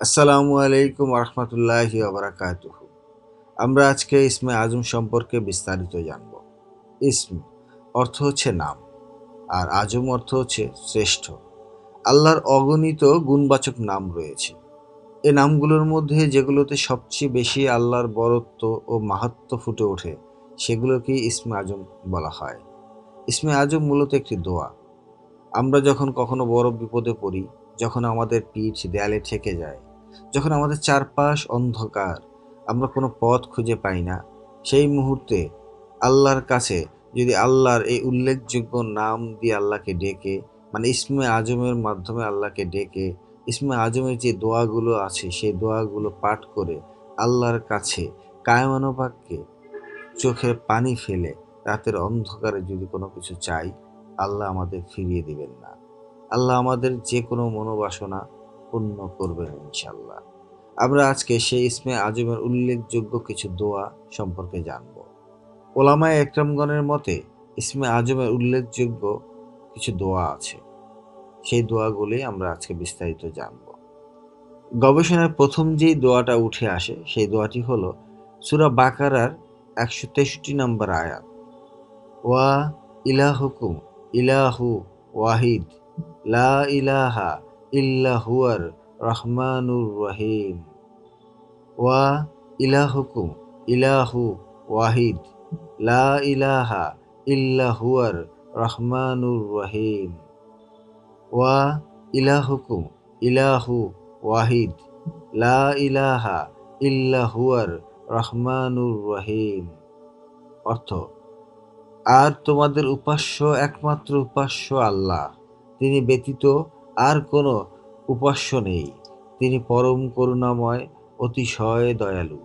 আসসালামু আলাইকুম রহমতুল্লাহ আবরাকাত আমরা আজকে ইসমে আজম সম্পর্কে বিস্তারিত জানব। ইসম অর্থ হচ্ছে নাম, আর আজম অর্থ হচ্ছে শ্রেষ্ঠ। আল্লাহর অগণিত গুণবাচক নাম রয়েছে। এ নামগুলোর মধ্যে যেগুলোতে সবচেয়ে বেশি আল্লাহর বরত্ব ও মাহাত্ম ফুটে ওঠে, সেগুলোকেই ইসমে আজম বলা হয়। ইসমে আজম মূলত একটি দোয়া। আমরা যখন কখনো বড় বিপদে পড়ি, যখন আমাদের পিঠ দেয়ালে ঠেকে যায় যখন আমাদের চারপাশ অন্ধকার, আমরা কোনো পথ খুঁজে পাই না। সেই মুহূর্তে আল্লাহর কাছে যদি আল্লাহর এই উল্লেখযোগ্য নাম দিয়ে আল্লাহকে ডেকে মানে ইসমে আজমের মাধ্যমে আল্লাহকে ডেকে, ইসমে আজমের যে দোয়াগুলো আছে, সেই দোয়াগুলো পাঠ করে আল্লাহর কাছে কায়মানোবাক্যে চোখের পানি ফেলে রাতের অন্ধকারে যদি কোনো কিছু চাই, আল্লাহ আমাদের ফিরিয়ে দিবেন না। আল্লাহ আমাদের যে কোনো মনোবাসনা পূর্ণ করবেন ইনশাল্লাহ আমরা আজকে সেই ইসমে আজমের উল্লেখযোগ্য কিছু দোয়া সম্পর্কে জানব। ওলামায় একরামগণের মতে, ইসমে আজমের উল্লেখযোগ্য কিছু দোয়া আছে। সেই দোয়াগুলি আমরা আজকে বিস্তারিত জানব। গবেষণায় প্রথম যেই দোয়াটা উঠে আসে, সেই দোয়াটি হলো সুরা বাকারার একশো তেষট্টি নম্বর আয়াত। ওয়া ইলাহুকুম, ইলাহু ওয়াহিদ, লা ইলাহা ইল্লাহুয়ার রহমানুর রহিম। ওয়া ইলাহুকুম ইলাহু ওয়াহিদ। লা ইলাহা ইল্লাহুয়ার রহমানুর রহিম। ওয়া ইলাহুকুম ইলাহু ওয়াহিদ। লা ইলাহা ইল্লাহুয়ার রহমানুর রহিম। অর্থ, আর তোমাদের উপাস্য একমাত্র উপাস্য আল্লাহ। তিনি ব্যতীত আর কোনো উপাস্য নেই। তিনি পরম করুণাময়, অতিশয় দয়ালু।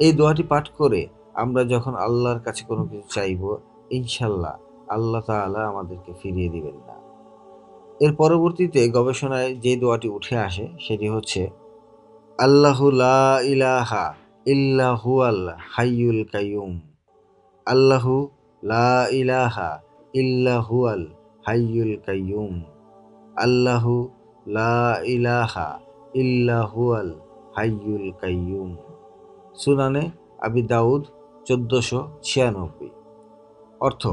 এই দোয়াটি পাঠ করে আমরা যখন আল্লাহর কাছে কোনো কিছু চাইব, ইনশাল্লাহ আল্লাহ তাআলা আমাদেরকে ফিরিয়ে দিবেন না। এর পরবর্তীতে গবেষণায় যে দোয়াটি উঠে আসে, সেটি হচ্ছে, আল্লাহু লা ইলাহা ইল্লাহুয়াল হাইয়ুল কাইয়ুম। আল্লাহু লা ইলাহা ইল্লাহুয়াল হাইয়ুল কাইয়ুম। আল্লাহু লা ইলাহা ইল্লাহুয়াল হাইয়ুল কাইয়ুম। সুনানে আবি দাউদ চোদ্দশো ছিয়ানব্বই। অর্থ,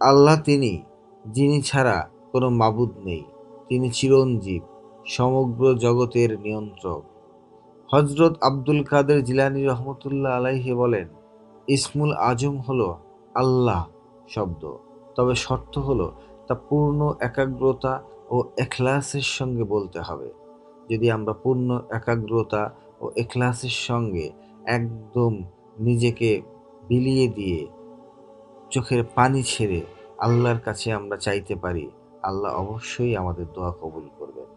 আল্লাহ তিনি, যিনি ছাড়া কোনো মাবুদ নেই। তিনি চিরঞ্জীব, সমগ্র জগতের নিয়ন্ত্রক। হজরত আব্দুল কাদের জিলানি রহমতুল্লাহ আলাইহি বলেন, ইসমুল আজম হলো আল্লাহ শব্দ। তবে শর্ত হলো, তা পূর্ণ একাগ্রতা ও এখলাসের সঙ্গে বলতে হবে। যদি আমরা পূর্ণ একাগ্রতা ও এখলাসের সঙ্গে একদম নিজেকে বিলিয়ে দিয়ে চোখের পানি ছেড়ে আল্লাহর কাছে আমরা চাইতে পারি, আল্লাহ অবশ্যই আমাদের দোয়া কবুল করবেন।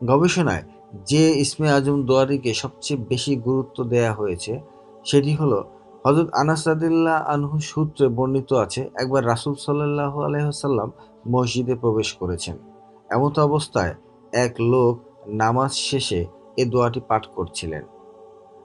গবেষণায় যে ইসমে আজম দোয়াটিকে সবচেয়ে বেশি গুরুত্ব দেয়া হয়েছে, সেটি হলো হজরত আনাসাদিল্লাহ আনহু সূত্রে বর্ণিত আছে, একবার রাসুল সাল্লাহ আলহাম মসজিদে প্রবেশ করেছেন। এমত অবস্থায় এক লোক নামাজ শেষে এ দোয়াটি পাঠ করছিলেন।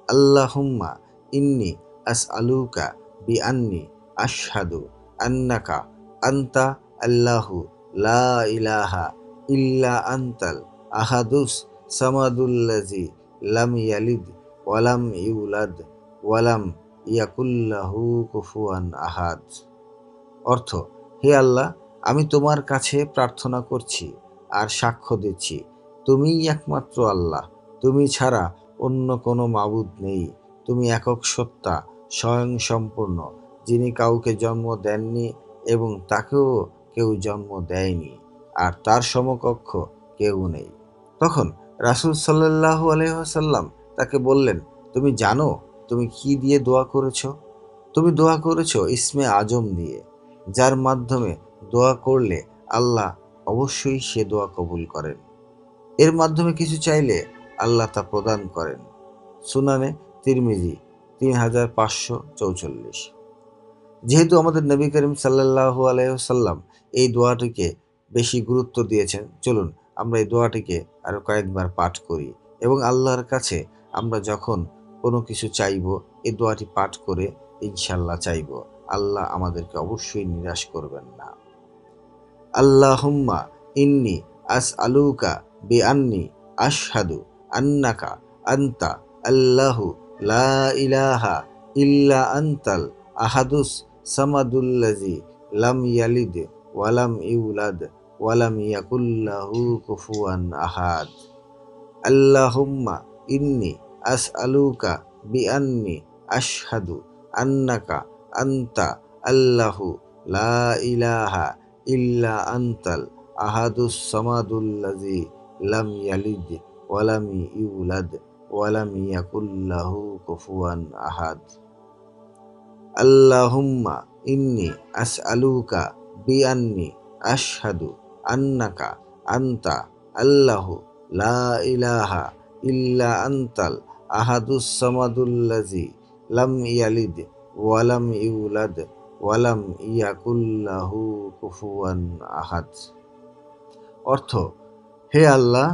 আল্লাহুম্মা ইন্নি আস আলুকা বি আন্নি আশহাদু আন্নাকা আন্তা আল্লাহু লা ইলাহা ইল্লা আন্তাল আহাদুস সামাদুল্লাজি লাম ইয়ালিদ ওয়ালাম ইউলাদ ওয়ালাম ইয়াকুল্লাহু কুফুয়ান আহাদ। অর্থ, হে আল্লাহ আমি তোমার কাছে প্রার্থনা করছি আর সাক্ষ্য দিচ্ছি। তুমিই একমাত্র আল্লাহ। তুমি ছাড়া অন্য কোনো মাবুদ নেই। তুমি একক সত্তা, স্বয়ং সম্পূর্ণ, যিনি কাউকে জন্ম দেননি এবং তাকেও কেউ জন্ম দেয়নি, আর তার সমকক্ষ কেউ নেই। তখন রাসুল সাল্লাহ আলহাসাল্লাম তাকে বললেন, তুমি জানো, তুমি কি দিয়ে দোয়া করেছ? তুমি দোয়া করেছ ইসমে আজম দিয়ে, যার মাধ্যমে দোয়া করলে আল্লাহ অবশ্যই সে দোয়া কবুল করেন। এর মাধ্যমে কিছু চাইলে আল্লাহ তা প্রদান করেন। সুনানে তিরমিজি তিন হাজার পাঁচশো চৌচল্লিশ। যেহেতু আমাদের নবী করিম সাল্লাহ আলাইসাল্লাম এই দোয়াটিকে বেশি গুরুত্ব দিয়েছেন, চলুন আমরা এই দোয়াটিকে আরও কয়েকবার পাঠ করি এবং আল্লাহর কাছে আমরা যখন কোনো কিছু চাইব, এই দোয়াটি পাঠ করে ইনশাল্লাহ চাইব। আল্লাহ আমাদেরকে অবশ্যই নিরাশ করবেন না। আল্লাহুম্মা ইন্নি আস আলুকা বি আন্নি আশহাদু আন্নাকা আন্তা আল্লাহু লা ইলাহা ইল্লা আন্তাল আহাদুস সামাদুল্লাজি লাম ইয়ালিদ ওয়ালাম ইউলাদ ওয়ালাম ইয়াকুল্লাহু কুফুয়ান আহাদ আল্লাহুম্মা ইন্নি আসআলুকা বিআন্নি আশহাদু আন্নাকা আন্তা আল্লাহু লা ইলাহা ইল্লা আন্তাল আহাদুস সামাদুল্লাজি লাম ইয়ালিদ ওয়ালাম ইউলাদ ওয়ালাম ইয়াকুল্লাহু কুফুয়ান আহাদ। আল্লাহুম্মা ইন্নি আসআলুকা বিআন্নি আশহাদু আন্নাকা আন্তা আল্লাহু লা ইলাহা ইল্লা আন্তাল আহাদুস সামাদুল্লাজি লাম ইয়ালিদ ওয়ালাম ইউলাদ ওয়ালাম ইয়াকুল্লাহু কুফুয়ান আহাদ। অর্থ, হে আল্লাহ,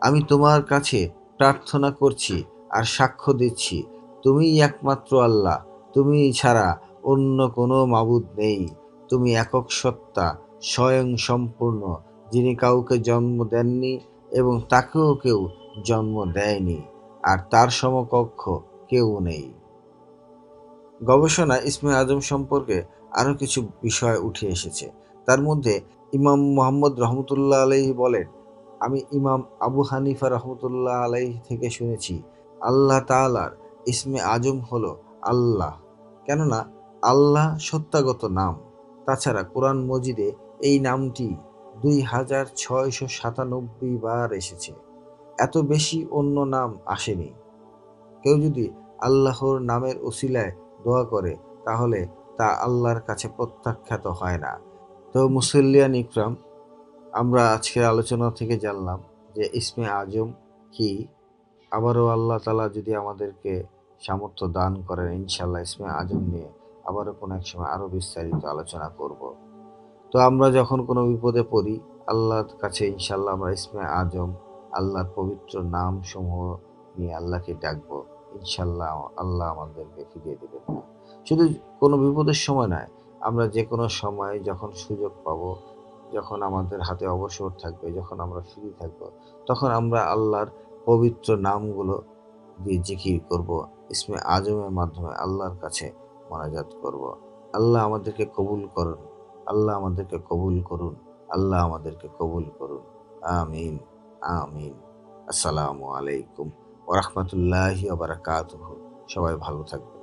আমি তোমার কাছে প্রার্থনা করছি আর সাক্ষ্য দিচ্ছি। তুমিই একমাত্র আল্লাহ তুমি ছাড়া অন্য কোনো মাবুদ নেই। তুমি একক সত্তা, স্বয়ং সম্পূর্ণ, যিনি কাউকে জন্ম দেননি এবং তাকেও কেউ জন্ম দেয়নি, আর তার সমকক্ষ কেউ নেই। গবেষণা ইসমে আজম সম্পর্কে আরও কিছু বিষয় উঠে এসেছে। তার মধ্যে ইমাম মোহাম্মদ রহমতুল্লাহ আলহি বলেন, আমি ইমাম আবু হানিফা রহমতুল্লাহ আলাইহি থেকে শুনেছি, আল্লাহ তালার ইসমে আজম হল আল্লাহ। কেননা, আল্লাহ সত্যাগত নাম। তাছাড়া কোরআন মজিদে এই নামটি দুই হাজার ছয়শো সাতানব্বই বার এসেছে। এত বেশি অন্য নাম আসেনি। কেউ যদি আল্লাহর নামের ওসিলায় দোয়া করে, তাহলে তা আল্লাহর কাছে প্রত্যাখ্যাত হয় না। তো মুসল্লিয়ান ইকরাম, আমরা আজকের আলোচনা থেকে জানলাম যে ইসমে আজম কি? আবারও আল্লাহ তালা যদি আমাদেরকে সামর্থ্য দান করেন ইনশাল্লাহ ইসমে আজম নিয়ে আবারও কোনো এক সময় আরও বিস্তারিত আলোচনা করব। তো আমরা যখন কোনো বিপদে পড়ি, আল্লাহর কাছে ইনশাল্লাহ আমরা ইসমে আজম, আল্লাহর পবিত্র নাম সমূহ নিয়ে আল্লাহকে ডাকবো। ইনশাল্লাহ আল্লাহ আমাদেরকে ফিরিয়ে দেবেন। শুধু কোনো বিপদের সময় নয়, আমরা যে কোনো সময় যখন সুযোগ পাবো, যখন আমাদের হাতে অবসর থাকবে, যখন আমরা ফ্রি থাকব, তখন আমরা আল্লাহর পবিত্র নামগুলো দিয়ে জিকির করব, ইসমে আজমের মাধ্যমে আল্লাহর কাছে মোনাজাত করব। আল্লাহ আমাদেরকে কবুল করুন, আল্লাহ আমাদেরকে কবুল করুন, আল্লাহ আমাদেরকে কবুল করুন। আমিন আমিন। আসসালামু আলাইকুম। ওরহমতুল্লাহি বারাকাতুহু। সবাই ভালো থাকবে